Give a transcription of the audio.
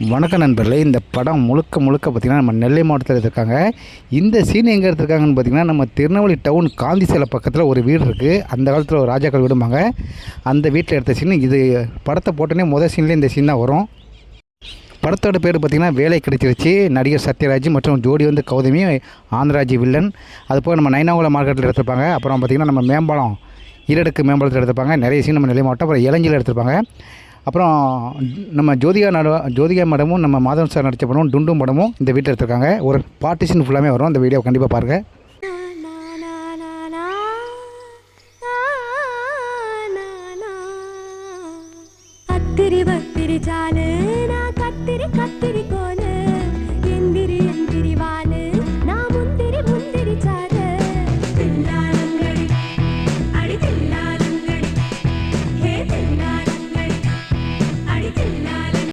வணக்கம் நண்பர்களே இந்த படம் முழுக்க முழுக்க பார்த்திங்கன்னா நம்ம நெல்லை மாவட்டத்தில் எடுத்திருக்காங்க. இந்த சீன் எங்கே எடுத்திருக்காங்கன்னு பார்த்திங்கன்னா நம்ம திருநெல்வேலி டவுன் காந்தி சேலை பக்கத்தில் ஒரு வீடு இருக்குது அந்த காலத்தில் ஒரு ராஜாக்கள் விடுமாங்க அந்த வீட்டில் எடுத்த சீன் இது படத்தை போட்டோன்னே முதல் சீன்லேயே இந்த சீன் தான் வரும். படத்தோட பேர் பார்த்திங்கன்னா வேலை கிடைச்சிருச்சு. நடிகர் சத்யராஜ் மற்றும் ஜோடி வந்து கௌதமி ஆந்திராஜி வில்லன். அது போக நம்ம நைனாகுளம் மார்க்கெட்டில் எடுத்திருப்பாங்க. அப்புறம் பார்த்திங்கன்னா நம்ம மேம்பாலம் ஈரடுக்கு மேம்பாலத்தில் எடுத்திருப்பாங்க. நிறைய சீன் நம்ம நெல்லை மாவட்டம் அப்புறம் இளஞ்சியில் எடுத்திருப்பாங்க. அப்புறம் நம்ம ஜோதிகா நட ஜோதிகா மேடமும் நம்ம மாதவன் சார் நடித்த படமும் டுண்டும் படமும் இந்த வீட்டில் எடுத்திருக்காங்க. ஒரு பார்ட்டிஷன் ஃபுல்லாமே வரும். அந்த வீடியோ கண்டிப்பாக பாருங்கள் கத்திரி கத்திரி